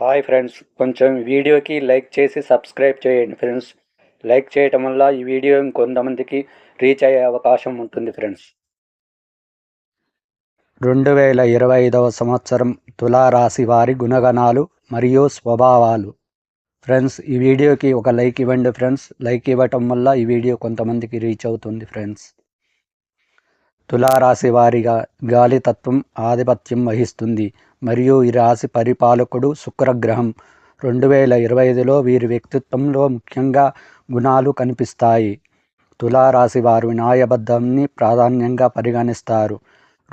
Hi friends కొంచెం వీడియోకి like చేసి సబ్స్క్రైబ్ చేయండి ఫ్రెండ్స్ లైక్ చేయటం వల్ల ఈ వీడియో ఇంకొంతమందికి రీచ్ అయ్యే అవకాశం ఉంటుంది ఫ్రెండ్స్ రెండు వేల ఇరవై ఐదవ సంవత్సరం తులారాశి వారి గుణగణాలు మరియు స్వభావాలు. ఫ్రెండ్స్ ఈ వీడియోకి ఒక లైక్ ఇవ్వండి ఫ్రెండ్స్ లైక్ ఇవ్వటం వల్ల ఈ వీడియో కొంతమందికి రీచ్ అవుతుంది ఫ్రెండ్స్ తులారాశి వారిగా గాలి తత్వం ఆధిపత్యం వహిస్తుంది. మరియు ఈ రాశి పరిపాలకుడు శుక్రగ్రహం. రెండు వేల ఇరవై ఐదులో వీరి వ్యక్తిత్వంలో ముఖ్యంగా గుణాలు కనిపిస్తాయి. తులారాశి వారు న్యాయబద్ధాన్ని ప్రాధాన్యంగా పరిగణిస్తారు.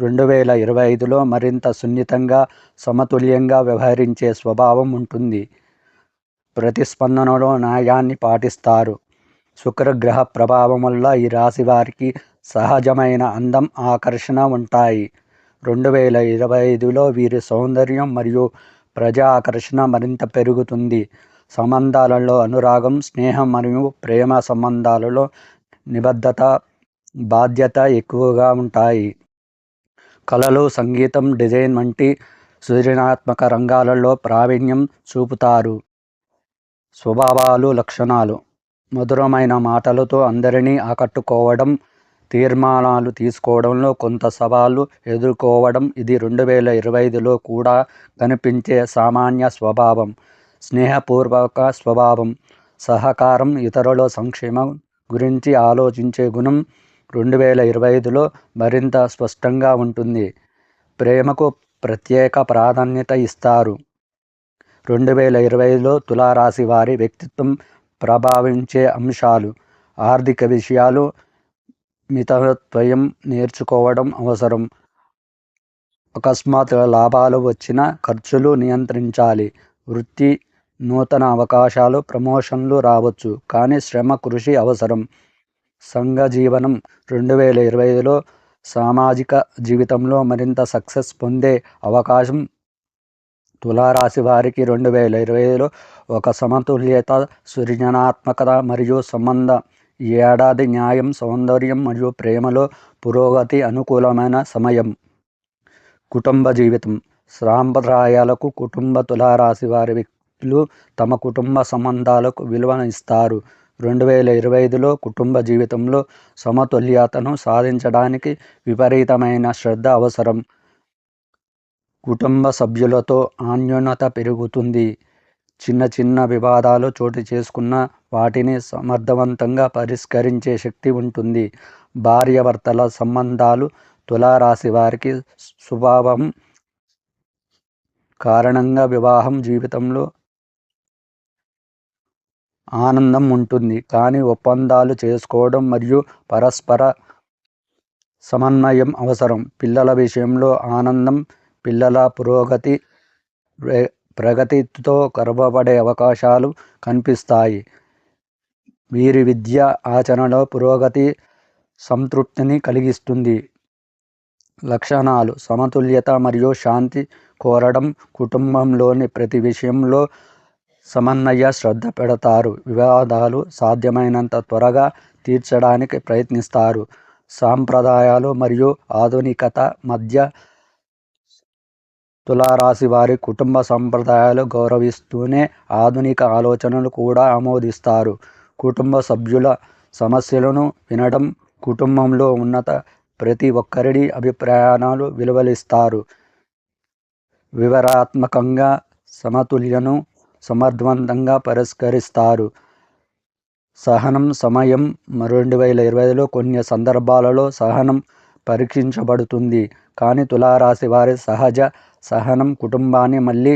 రెండు వేల ఇరవై ఐదులో మరింత సున్నితంగా సమతుల్యంగా వ్యవహరించే స్వభావం ఉంటుంది. ప్రతిస్పందనలో న్యాయాన్ని పాటిస్తారు. శుక్రగ్రహ ప్రభావం వల్ల ఈ రాశి వారికి సహజమైన అందం ఆకర్షణ ఉంటాయి. రెండు వేల ఇరవై ఐదులో వీరి సౌందర్యం మరియు ప్రజా ఆకర్షణ మరింత పెరుగుతుంది. సంబంధాలలో అనురాగం స్నేహం మరియు ప్రేమ సంబంధాలలో నిబద్ధత బాధ్యత ఎక్కువగా ఉంటాయి. కళలు సంగీతం డిజైన్ వంటి సృజనాత్మక రంగాలలో ప్రావీణ్యం చూపుతారు. స్వభావాలు లక్షణాలు. మధురమైన మాటలతో అందరినీ ఆకట్టుకోవడం తీర్మానాలు తీసుకోవడంలో కొంత సవాళ్ళు ఎదుర్కోవడం ఇది రెండు వేల ఇరవై ఐదులో కూడా కనిపించే సామాన్య స్వభావం స్నేహపూర్వక స్వభావం. సహకారం ఇతరుల సంక్షేమం గురించి ఆలోచించే గుణం రెండు వేల ఇరవై ఐదులో మరింత స్పష్టంగా ఉంటుంది. ప్రేమకు ప్రత్యేక ప్రాధాన్యత ఇస్తారు. రెండు వేల ఇరవై ఐదులో తులారాశి వారి వ్యక్తిత్వం ప్రభావించే అంశాలు ఆర్థిక విషయాలు మితత్వయం నేర్చుకోవడం అవసరం. అకస్మాత్ లాభాలు వచ్చిన ఖర్చులు నియంత్రించాలి. వృత్తి నూతన అవకాశాలు ప్రమోషన్లు రావచ్చు. కానీ శ్రమ కృషి అవసరం. సంఘ జీవనం రెండు వేల ఇరవై ఐదులో సామాజిక జీవితంలో మరింత సక్సెస్ పొందే అవకాశం తులారాశి వారికి రెండు వేల ఇరవై ఐదులో ఒక సమతుల్యత సృజనాత్మకత మరియు సంబంధ ఈ ఏడాది న్యాయం సౌందర్యం మరియు ప్రేమలో పురోగతి అనుకూలమైన సమయం. కుటుంబ జీవితం. సాంప్రదాయాలకు కుటుంబ తులారాశి వారి వ్యక్తులు తమ కుటుంబ సంబంధాలకు విలువనిస్తారు రెండు వేల ఇరవై ఐదులో కుటుంబ జీవితంలో సమతుల్యతను సాధించడానికి విపరీతమైన శ్రద్ధ అవసరం. కుటుంబ సభ్యులతో అన్యోన్యత పెరుగుతుంది. చిన్న చిన్న వివాదాలు చోటు చేసుకున్న వాటిని సమర్థవంతంగా పరిష్కరించే శక్తి ఉంటుంది. భార్యాభర్తల సంబంధాలు తులారాశి వారికి స్వభావం కారణంగా వివాహం జీవితంలో ఆనందం ఉంటుంది. కానీ ఒప్పందాలు చేసుకోవడం మరియు పరస్పర సమన్వయం అవసరం. పిల్లల విషయంలో ఆనందం పిల్లల పురోగతి ప్రగతితో గర్వపడే అవకాశాలు కనిపిస్తాయి. వీరి విద్య ఆచరణలో పురోగతి సంతృప్తిని కలిగిస్తుంది. లక్షణాలు సమతుల్యత మరియు శాంతి కోరడం కుటుంబంలోని ప్రతి విషయంలో సమన్వయ శ్రద్ధ పెడతారు. వివాదాలు సాధ్యమైనంత త్వరగా తీర్చడానికి ప్రయత్నిస్తారు. సాంప్రదాయాలు మరియు ఆధునికత మధ్య తులారాశి వారి కుటుంబ సంప్రదాయాలు గౌరవిస్తూనే ఆధునిక ఆలోచనలు కూడా ఆమోదిస్తారు. కుటుంబ సభ్యుల సమస్యలను వినడం కుటుంబంలో ఉన్నత ప్రతి ఒక్కరిని అభిప్రాయాలు విలువలిస్తారు. వివరాత్మకంగా సమతుల్యను సమర్థవంతంగా పరిష్కరిస్తారు. సహనం సమయం రెండు వేల ఇరవైలో కొన్ని సందర్భాలలో సహనం పరీక్షించబడుతుంది. కానీ తులారాశి వారి సహజ సహనం కుటుంబాన్ని మళ్ళీ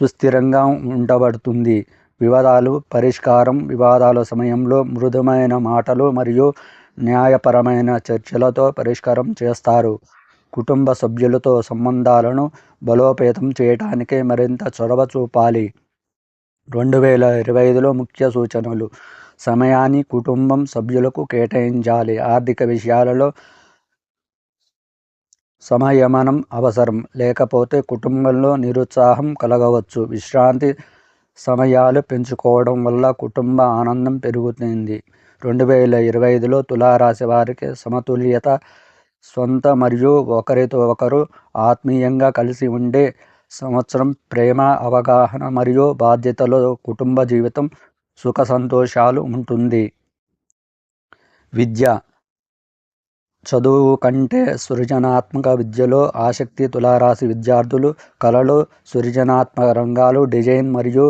సుస్థిరంగా ఉండబడుతుంది వివాదాలు పరిష్కారం వివాదాల సమయంలో మృదుమైన మాటలు మరియు న్యాయపరమైన చర్చలతో పరిష్కారం చేస్తారు. కుటుంబ సభ్యులతో సంబంధాలను బలోపేతం చేయడానికి మరింత చొరవ చూపాలి. రెండు వేల ఇరవై ఐదులో ముఖ్య సూచనలు. సమయాన్ని కుటుంబం సభ్యులకు కేటాయించాలి. ఆర్థిక విషయాలలో సంయమనం అవసరం. లేకపోతే కుటుంబంలో నిరుత్సాహం కలగవచ్చు. విశ్రాంతి సమయాలు పెంచుకోవడం వల్ల కుటుంబ ఆనందం పెరుగుతుంది. రెండు వేల ఇరవై ఐదులో తులారాశి వారికి సమతుల్యత సొంత మరియు ఒకరితో ఒకరు ఆత్మీయంగా కలిసి ఉండే సంవత్సరం ప్రేమ అవగాహన మరియు బాధ్యతలో కుటుంబ జీవితం సుఖ సంతోషాలు ఉంటుంది. విద్య చదువు కంటే సృజనాత్మక విద్యలో ఆసక్తి తులారాశి విద్యార్థులు కళలు సృజనాత్మక రంగాలు డిజైన్ మరియు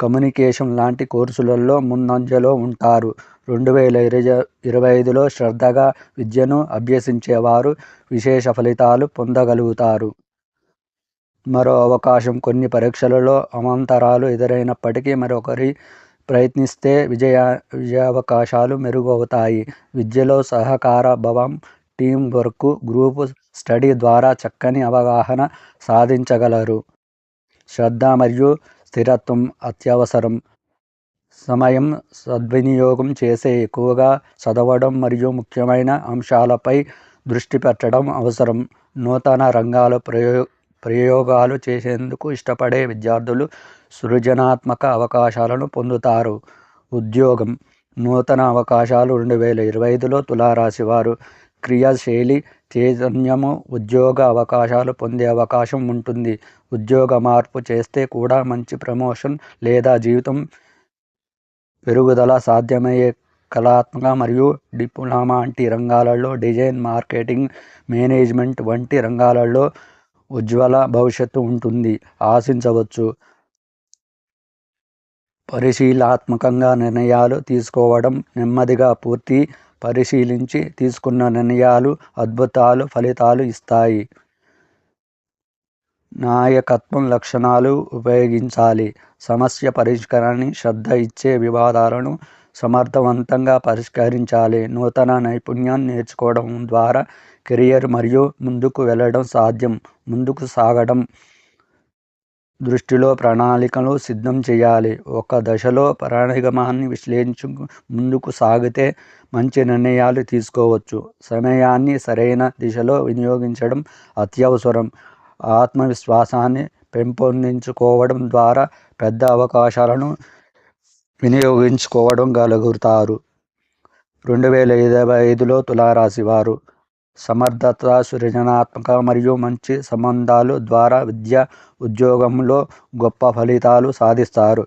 కమ్యూనికేషన్ లాంటి కోర్సులలో ముందంజలో ఉంటారు. రెండు వేల ఇరవై ఇరవై ఐదులో శ్రద్ధగా విద్యను అభ్యసించేవారు విశేష ఫలితాలు పొందగలుగుతారు. మరో అవకాశం కొన్ని పరీక్షలలో అవాంతరాలు ఎదురైనప్పటికీ మరొకరి ప్రయత్నిస్తే విజయ విజయావకాశాలు మెరుగవుతాయి. విద్యలో సహకార భావం టీం వర్క్ గ్రూప్ స్టడీ ద్వారా చక్కని అవగాహన సాధించగలరు. శ్రద్ధ మరియు స్థిరత్వం అత్యవసరం. సమయం సద్వినియోగం చేసే ఎక్కువగా చదవడం మరియు ముఖ్యమైన అంశాలపై దృష్టి పెట్టడం అవసరం. నూతన రంగాల ప్రయో ప్రయోగాలు చేసేందుకు ఇష్టపడే విద్యార్థులు సృజనాత్మక అవకాశాలను పొందుతారు. ఉద్యోగం. నూతన అవకాశాలు రెండు వేల ఇరవై ఐదులో తులారాశి వారు క్రియాశైలి చైతన్యము ఉద్యోగ అవకాశాలు పొందే అవకాశం ఉంటుంది. ఉద్యోగ మార్పు చేస్తే కూడా మంచి ప్రమోషన్ లేదా జీవితం పెరుగుదల సాధ్యమయ్యే కళాత్మక మరియు డిప్లొమా వంటి రంగాలలో డిజైన్ మార్కెటింగ్ మేనేజ్మెంట్ వంటి రంగాలలో ఉజ్వల భవిష్యత్తు ఉంటుంది. ఆశించవచ్చు. పరిశీలాత్మకంగా నిర్ణయాలు తీసుకోవడం నెమ్మదిగా పూర్తి పరిశీలించి తీసుకున్న నిర్ణయాలు అద్భుతాలు ఫలితాలు ఇస్తాయి. నాయకత్వం లక్షణాలు ఉపయోగించాలి. సమస్య పరిష్కారాన్ని శ్రద్ధ ఇచ్చే వివాదాలను సమర్థవంతంగా పరిష్కరించాలి. నూతన నైపుణ్యాన్ని నేర్చుకోవడం ద్వారా కెరియర్ మరియు ముందుకు వెళ్ళడం సాధ్యం. ముందుకు సాగడం దృష్టిలో ప్రణాళికలు సిద్ధం చేయాలి. ఒక దశలో ప్రణాళికమాన్ని విశ్లేషించు ముందుకు సాగితే మంచి నిర్ణయాలు తీసుకోవచ్చు. సమయాన్ని సరైన దిశలో వినియోగించడం అత్యవసరం. ఆత్మవిశ్వాసాన్ని పెంపొందించుకోవడం ద్వారా పెద్ద అవకాశాలను వినియోగించుకోవడం గలుగుతారు రెండు వేల ఇరవై ఐదులో తులారాశి వారు సమర్థత సృజనాత్మక మరియు మంచి సంబంధాలు ద్వారా విద్య ఉద్యోగంలో గొప్ప ఫలితాలు సాధిస్తారు.